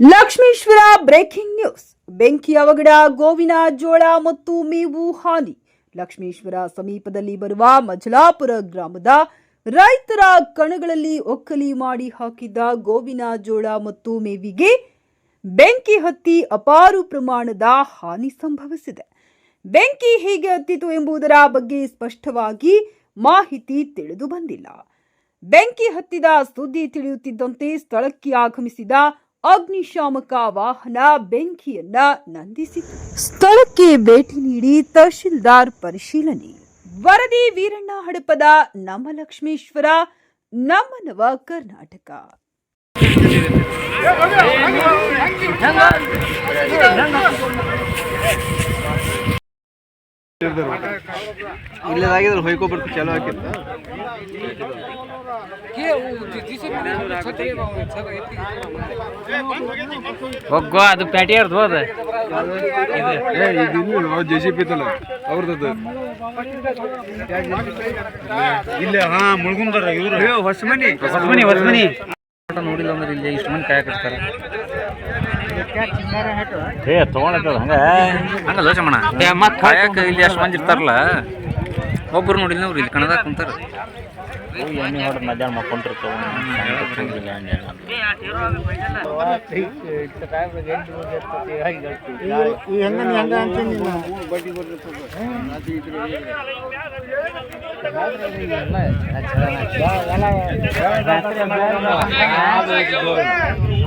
Lakshmeshwar breaking news. ಬೆಂಕಿ ಅವಘಡ, ಗೋವಿನ ಜೋಳ ಮತ್ತು ಮೇವು ಹಾನಿ. ಲಕ್ಷ್ಮೀಶ್ವರ ಸಮೀಪದಲ್ಲಿ ಬರುವ ಮಜಲಾಪುರ ಗ್ರಾಮದ ರೈತರ ಕಣಗಳಲ್ಲಿ ಒಕ್ಕಲಿ ಮಾಡಿ ಹಾಕಿದ್ದ ಗೋವಿನ ಜೋಳ ಮತ್ತು ಮೇವಿಗೆ ಬೆಂಕಿ ಹತ್ತಿ ಅಪಾರ ಪ್ರಮಾಣದ ಹಾನಿ ಸಂಭವಿಸಿದೆ. ಬೆಂಕಿ ಹೇಗೆ ಹತ್ತಿತು ಎಂಬುದರ ಬಗ್ಗೆ ಸ್ಪಷ್ಟವಾಗಿ ಮಾಹಿತಿ ತಿಳಿದು ಬಂದಿಲ್ಲ. ಬೆಂಕಿ ಹತ್ತಿದ ಸುದ್ದಿ ತಿಳಿಯುತ್ತಿದ್ದಂತೆ ಸ್ಥಳಕ್ಕೆ ಆಗಮಿಸಿದ ಅಗ್ನಿಶಾಮಕ ವಾಹನ ಬೆಂಕಿಯನ್ನ ನಂದಿಸಿತು ಸ್ಥಳಕ್ಕೆ ಭೇಟಿ ನೀಡಿ ತಹಶೀಲ್ದಾರ್ ಪರಿಶೀಲನೆ ವರದಿ ವೀರಣ್ಣ ಹಡಪದ ನಮ್ಮ ಲಕ್ಷ್ಮೇಶ್ವರ ನಮ್ಮ ನವ ಕರ್ನಾಟಕ ಇಲ್ಲದಾಗಿದ್ರೆ ಹೊಯ್ಕೊಬರ್ತು ಚಲೋ ಆಕಿತ್ತು ಹೋಗೋ ಅದು ಪ್ಯಾಟಿ ಇರ್ದು ಹೋದ. ಜೆ ಸಿ ಪಿ ಇತ್ತಲ್ಲ ಅವ್ರದ್ದು. ಇಲ್ಲ ಹಾ ಮುಳ್ಗುಂದಾರ ಇವ್ರು. ಹೊಸಮನಿ. ಹೊಸ ಮನಿ ನೋಡಿಲ್ಲ ಅಂದ್ರೆ ಇಲ್ಲಿ ಇಷ್ಟು ಮಂದಿ ಕಾಯಕ ಕಟ್ತಾರ ಏ ತೊಗೊಂಡದ ಹಂಗ ಹಂಗಲ್ಲ ಚಮಣ ಮತ್ ಕಾಯಕ ಇಲ್ಲಿ ಅಷ್ಟು ಮಂದಿ ಇರ್ತಾರಲ್ಲ ಒಬ್ರು ನೋಡಿಲ್ಲ ಅವ್ರು ಇಲ್ಲಿ ಕಣದಾಗ ಕುಂತಾರ ಎಣ್ಣೆ ಹೊಡೆದು ಮಧ್ಯಾಹ್ನ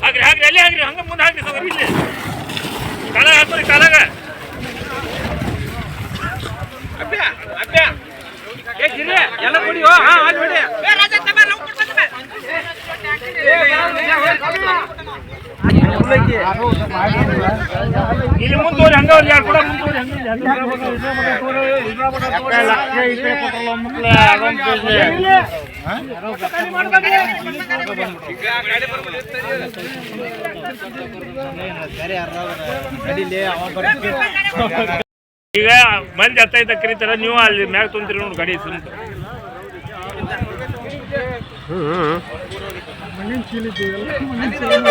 ಹಾಗ್ರಿ ಹಾಗ್ರಿ ಅಲ್ಲಿ ಹಾಗ್ರಿ ಹಂಗ ಮುಂದೆ ಹಾಕ್ರಿ ಸರ್ ಇಲ್ಲಿ ಕಾಲಾಗ ಹಾಕೋರಿ ಕಾಲಾಗ ಅಪ್ಪ್ಯ ಅಪ್ಪ್ಯ ಏ ಗಿರಿ ಎಲ್ಲ ಕೊಡಿ ಹೋ ಹಾ ಅಲ್ಲಿ ಬಿಡಿ ಇಲ್ಲಿ ಮುಂದೋರಿ ಹಂಗ ಅವ್ರು ಯಾರು ಕೂಡ ಈಗ ಮಂದಿ ಕರೀತಾರ ನೀವು ಅಲ್ಲಿ ಮ್ಯಾಗ ತುಂಬ್ತೀರಿ ನೋಡಿ ಗಾಡಿ ಸುಮ್ಕ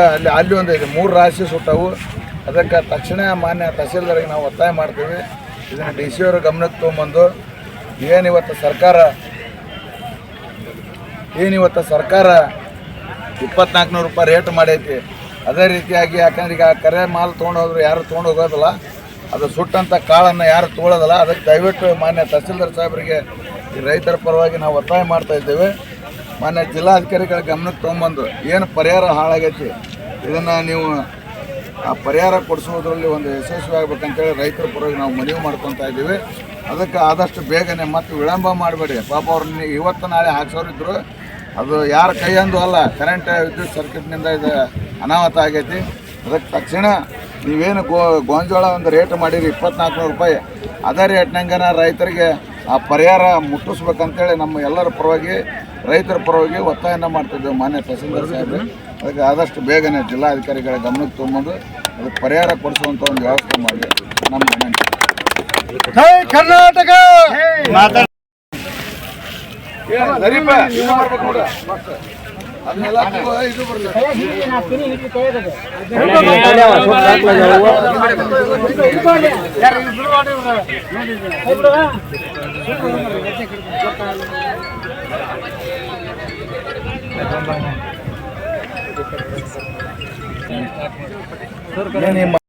ಅಲ್ಲಿ ಅಲ್ಲಿ ಒಂದು ಇದೆ. ಮೂರು ರಾಶಿ ಸುಟ್ಟವು. ಅದಕ್ಕೆ ತಕ್ಷಣ ಮಾನ್ಯ ತಹಸೀಲ್ದಾರಿಗೆ ನಾವು ಒತ್ತಾಯ ಮಾಡ್ತೀವಿ. ಇದನ್ನು ಡಿ ಸಿ ಅವರು ಗಮನಕ್ಕೆ ತೊಗೊಂಬಂದು ಏನಿವತ್ತು ಸರ್ಕಾರ ಏನಿವತ್ತು ಸರ್ಕಾರ ಇಪ್ಪತ್ನಾಲ್ಕುನೂರು ರೂಪಾಯಿ ರೇಟ್ ಮಾಡೈತಿ. ಅದೇ ರೀತಿಯಾಗಿ ಯಾಕಂದ್ರೆ ಈಗ ಕರೆ ಮಾಲ್ ತೊಗೊಂಡೋದ್ರು ಯಾರು ತೊಗೊಂಡು ಹೋಗೋದಿಲ್ಲ ಅದು ಸುಟ್ಟಂಥ ಕಾಳನ್ನು ಯಾರು ತೊಗೊಳೋದಿಲ್ಲ. ಅದಕ್ಕೆ ದಯವಿಟ್ಟು ಮಾನ್ಯ ತಹಸೀಲ್ದಾರ್ ಸಾಹೇಬರಿಗೆ ರೈತರ ಪರವಾಗಿ ನಾವು ಒತ್ತಾಯ ಮಾಡ್ತಾ ಇದ್ದೇವೆ. ಮಾನ್ಯ ಜಿಲ್ಲಾಧಿಕಾರಿಗಳ ಗಮನಕ್ಕೆ ತೊಗೊಂಬಂದು ಏನು ಪರಿಹಾರ ಹಾಳಾಗೈತಿ, ಇದನ್ನು ನೀವು ಆ ಪರಿಹಾರ ಕೊಡಿಸೋದ್ರಲ್ಲಿ ಒಂದು ಯಶಸ್ವಿ ಆಗ್ಬೇಕಂತೇಳಿ ರೈತರ ಪರವಾಗಿ ನಾವು ಮನವಿ ಮಾಡ್ಕೊತಾ ಇದ್ದೀವಿ. ಅದಕ್ಕೆ ಆದಷ್ಟು ಬೇಗನೆ ಮತ್ತು ವಿಳಂಬ ಮಾಡಬೇಡಿ. ಪಾಪ ಅವ್ರನ್ನ ಇವತ್ತು ನಾಳೆ ಹಾಕ್ಸೋರಿದ್ರು ಅದು ಯಾರ ಕೈಯಂದು ಅಲ್ಲ ಕರೆಂಟ್ ವಿದ್ಯುತ್ ಸರ್ಕ್ಯೂಟ್ನಿಂದ ಇದು ಅನಾಹುತ ಆಗೈತಿ. ಅದಕ್ಕೆ ತಕ್ಷಣ ನೀವೇನು ಗೋ, ಗೋಂಜೋಳ ಒಂದು ರೇಟ್ ಮಾಡಿರಿ ಇಪ್ಪತ್ನಾಲ್ಕು ರೂಪಾಯಿ. ಅದೇ ರೇಟ್ನಂಗನ ರೈತರಿಗೆ ಆ ಪರಿಹಾರ ಮುಟ್ಟಿಸ್ಬೇಕಂತೇಳಿ ನಮ್ಮ ಎಲ್ಲರ ಪರವಾಗಿ ರೈತರ ಪರವಾಗಿ ಒತ್ತಾಯನ ಮಾಡ್ತಿದ್ದೇವೆ ಮಾನ್ಯ ತಹಸೀಲ್ದಾರ್ ಸಾಹೇಬ್ರೆ. ಅದಕ್ಕೆ ಆದಷ್ಟು ಬೇಗನೆ ಜಿಲ್ಲಾಧಿಕಾರಿಗಳ ಗಮನಕ್ಕೆ ತೊಗೊಂಡು ಅದಕ್ಕೆ ಪರಿಹಾರ ಕೊಡಿಸುವಂಥ ಒಂದು ವ್ಯವಸ್ಥೆ ಮಾಡಿ ನಮ್ಮ ವಿನಂತಿ ಕರ್ನಾಟಕ. ಅದನ್ನೆಲ್ಲ ಇದು ಬರ್ತದೆ. ಏನ್ ಈ